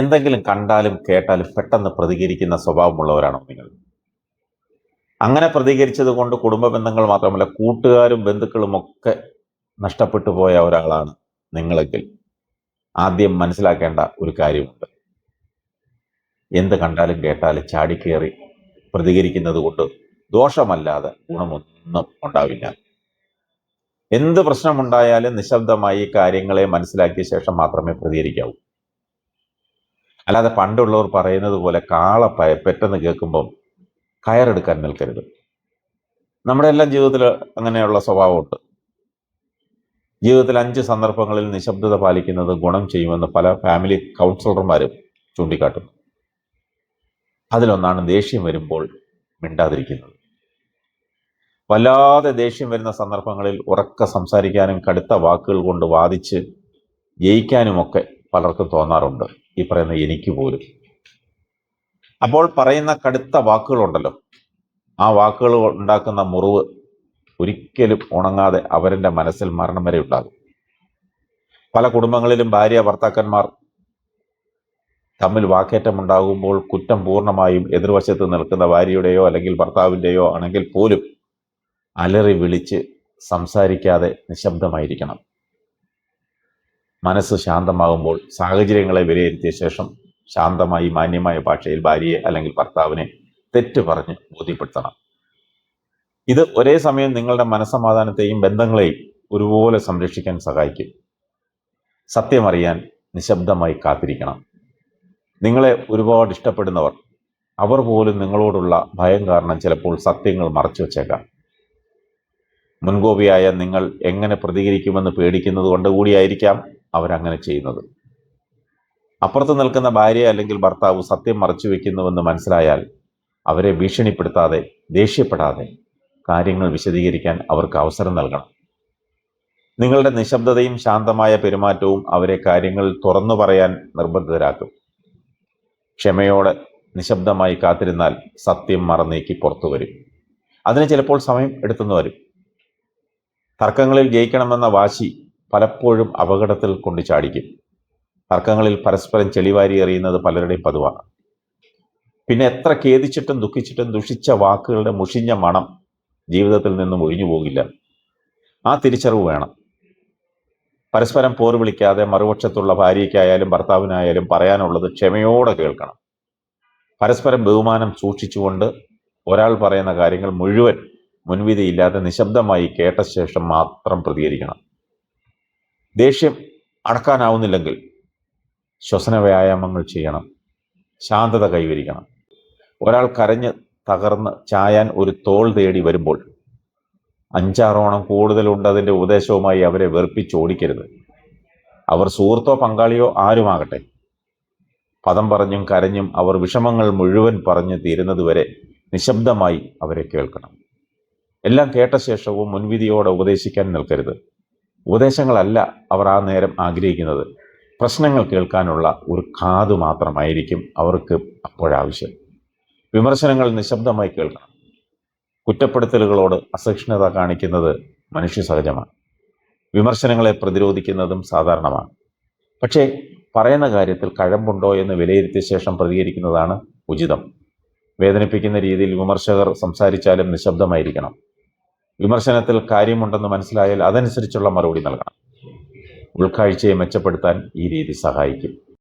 എന്തെങ്കിലും കണ്ടാലും കേട്ടാലും പെട്ടെന്ന് പ്രതികരിക്കുന്ന സ്വഭാവമുള്ളവരാണോ നിങ്ങൾ? അങ്ങനെ പ്രതികരിച്ചത് കൊണ്ട് കുടുംബ ബന്ധങ്ങൾ മാത്രമല്ല കൂട്ടുകാരും ബന്ധുക്കളും ഒക്കെ നഷ്ടപ്പെട്ടു പോയ ഒരാളാണ് നിങ്ങളെങ്കിൽ ആദ്യം മനസ്സിലാക്കേണ്ട ഒരു കാര്യമുണ്ട്. എന്ത് കണ്ടാലും കേട്ടാലും ചാടിക്കേറി പ്രതികരിക്കുന്നത് കൊണ്ട് ദോഷമല്ലാതെ ഗുണമൊന്നും ഉണ്ടാവില്ല. എന്ത് പ്രശ്നമുണ്ടായാലും നിശബ്ദമായി കാര്യങ്ങളെ മനസ്സിലാക്കിയ ശേഷം മാത്രമേ പ്രതികരിക്കാവൂ. അല്ലാതെ പണ്ടുള്ളവർ പറയുന്നത് പോലെ കാള പെട്ടെന്ന് കേൾക്കുമ്പം കയറെടുക്കാൻ നിൽക്കരുത്. നമ്മുടെ എല്ലാം ജീവിതത്തിൽ അങ്ങനെയുള്ള സ്വഭാവമുണ്ട്. ജീവിതത്തിൽ അഞ്ച് സന്ദർഭങ്ങളിൽ നിശബ്ദത പാലിക്കുന്നത് ഗുണം ചെയ്യുമെന്ന് പല ഫാമിലി കൗൺസിലർമാരും ചൂണ്ടിക്കാട്ടുന്നു. അതിലൊന്നാണ് ദേഷ്യം വരുമ്പോൾ മിണ്ടാതിരിക്കുന്നത്. വല്ലാതെ ദേഷ്യം വരുന്ന സന്ദർഭങ്ങളിൽ ഉറക്ക സംസാരിക്കാനും കടുത്ത വാക്കുകൾ കൊണ്ട് വാദിച്ച് ജയിക്കാനുമൊക്കെ പലർക്കും തോന്നാറുണ്ട്. ഈ പറയുന്ന എനിക്ക് പോലും. അപ്പോൾ പറയുന്ന കടുത്ത വാക്കുകളുണ്ടല്ലോ. ആ വാക്കുകൾ ഉണ്ടാക്കുന്ന മുറിവ് ഒരിക്കലും ഉണങ്ങാതെ അവരുടെ മനസ്സിൽ മരണം വരെ ഉണ്ടാകും. പല കുടുംബങ്ങളിലും ഭാര്യ ഭർത്താക്കന്മാർ തമ്മിൽ വാക്കേറ്റമുണ്ടാകുമ്പോൾ കുറ്റം പൂർണമായും എതിർവശത്ത് നിൽക്കുന്ന ഭാര്യയുടെയോ അല്ലെങ്കിൽ ഭർത്താവിന്റെയോ ആണെങ്കിൽ പോലും അലറി വിളിച്ച് സംസാരിക്കാതെ നിശബ്ദമായിരിക്കണം. മനസ്സ് ശാന്തമാകുമ്പോൾ സാഹചര്യങ്ങളെ വിലയിരുത്തിയ ശേഷം ശാന്തമായി മാന്യമായ ഭാഷയിൽ ഭാര്യയെ അല്ലെങ്കിൽ ഭർത്താവിനെ തെറ്റ് പറഞ്ഞ് ബോധ്യപ്പെടുത്തണം. ഇത് ഒരേ സമയം നിങ്ങളുടെ മനസ്സമാധാനത്തെയും ബന്ധങ്ങളെയും ഒരുപോലെ സംരക്ഷിക്കാൻ സഹായിക്കും. സത്യമറിയാൻ നിശബ്ദമായി കാത്തിരിക്കണം. നിങ്ങളെ ഒരുപാട് ഇഷ്ടപ്പെടുന്നവർ അവർ പോലും നിങ്ങളോടുള്ള ഭയം കാരണം ചിലപ്പോൾ സത്യങ്ങൾ മറച്ചു വച്ചേക്കാം. മുൻകോപിയായ നിങ്ങൾ എങ്ങനെ പ്രതികരിക്കുമെന്ന് പേടിക്കുന്നത് കൊണ്ട് കൂടിയായിരിക്കാം അവരങ്ങനെ ചെയ്യുന്നത്. അപ്പുറത്ത് നിൽക്കുന്ന ഭാര്യ അല്ലെങ്കിൽ ഭർത്താവ് സത്യം മറച്ചു വെക്കുന്നുവെന്ന് മനസ്സിലായാൽ അവരെ ഭീഷണിപ്പെടുത്താതെ ദേഷ്യപ്പെടാതെ കാര്യങ്ങൾ വിശദീകരിക്കാൻ അവർക്ക് അവസരം നൽകണം. നിങ്ങളുടെ നിശബ്ദതയും ശാന്തമായ പെരുമാറ്റവും അവരെ കാര്യങ്ങൾ തുറന്നു പറയാൻ നിർബന്ധിതരാക്കും. ക്ഷമയോടെ നിശബ്ദമായി കാത്തിരുന്നാൽ സത്യം മറന്നേക്ക് പുറത്തു വരും. അതിന് ചിലപ്പോൾ സമയം എടുത്തുനിന്ന് വരും. തർക്കങ്ങളിൽ ജയിക്കണമെന്ന വാശി പലപ്പോഴും അപകടത്തിൽ കൊണ്ട് ചാടിക്കും. തർക്കങ്ങളിൽ പരസ്പരം ചെളിവാരി എറിയുന്നത് പലരുടെയും പതിവാണ്. പിന്നെ എത്ര ഖേദിച്ചിട്ടും ദുഃഖിച്ചിട്ടും ദുഷിച്ച വാക്കുകളുടെ മുഷിഞ്ഞ മണം ജീവിതത്തിൽ നിന്നും ഒഴിഞ്ഞു പോകില്ല. ആ തിരിച്ചറിവ് വേണം. പരസ്പരം പോർ വിളിക്കാതെ മറുപക്ഷത്തുള്ള ഭാര്യയ്ക്കായാലും ഭർത്താവിനായാലും പറയാനുള്ളത് ക്ഷമയോടെ കേൾക്കണം. പരസ്പരം ബഹുമാനം സൂക്ഷിച്ചുകൊണ്ട് ഒരാൾ പറയുന്ന കാര്യങ്ങൾ മുഴുവൻ മുൻവിധിയില്ലാതെ നിശബ്ദമായി കേട്ട ശേഷം മാത്രം പ്രതികരിക്കണം. ദേഷ്യം അടക്കാനാവുന്നില്ലെങ്കിൽ ശ്വസന വ്യായാമങ്ങൾ ചെയ്യണം. ശാന്തത കൈവരിക്കണം. ഒരാൾ കരഞ്ഞ് തകർന്ന് ചായാൻ ഒരു തോൾ തേടി വരുമ്പോൾ അഞ്ചാറോണം കൂടുതലുണ്ടതിന്റെ ഉപദേശവുമായി അവരെ വെറുപ്പിച്ചോടിക്കരുത് അവർ സുഹൃത്തോ പങ്കാളിയോ ആരുമാകട്ടെ. പദം പറഞ്ഞും കരഞ്ഞും അവർ വിഷമങ്ങൾ മുഴുവൻ പറഞ്ഞു തീരുന്നതുവരെ നിശബ്ദമായി അവരെ കേൾക്കണം. എല്ലാം കേട്ട ശേഷവും മുൻവിധിയോടെ ഉപദേശിക്കാൻ നിൽക്കരുത്. ഉപദേശങ്ങളല്ല അവർ ആ നേരം ആഗ്രഹിക്കുന്നത്. പ്രശ്നങ്ങൾ കേൾക്കാനുള്ള ഒരു കാതു മാത്രമായിരിക്കും അവർക്ക് അപ്പോഴാവശ്യം. വിമർശനങ്ങൾ നിശബ്ദമായി കേൾക്കണം. കുറ്റപ്പെടുത്തലുകളോട് അസഹിഷ്ണുത കാണിക്കുന്നത് മനുഷ്യ സഹജമാണ് വിമർശനങ്ങളെ പ്രതിരോധിക്കുന്നതും സാധാരണമാണ്. പക്ഷേ പറയുന്ന കാര്യത്തിൽ കഴമ്പുണ്ടോ എന്ന് വിലയിരുത്തിയ ശേഷം പ്രതികരിക്കുന്നതാണ് ഉചിതം. വേദനിപ്പിക്കുന്ന രീതിയിൽ വിമർശകർ സംസാരിച്ചാലും നിശബ്ദമായിരിക്കണം. വിമർശനത്തിൽ കാര്യമുണ്ടെന്ന് മനസ്സിലായാൽ അതനുസരിച്ചുള്ള മറുപടി നൽകണം. ഉൾക്കാഴ്ചയെ മെച്ചപ്പെടുത്താൻ ഈ രീതി സഹായിക്കും.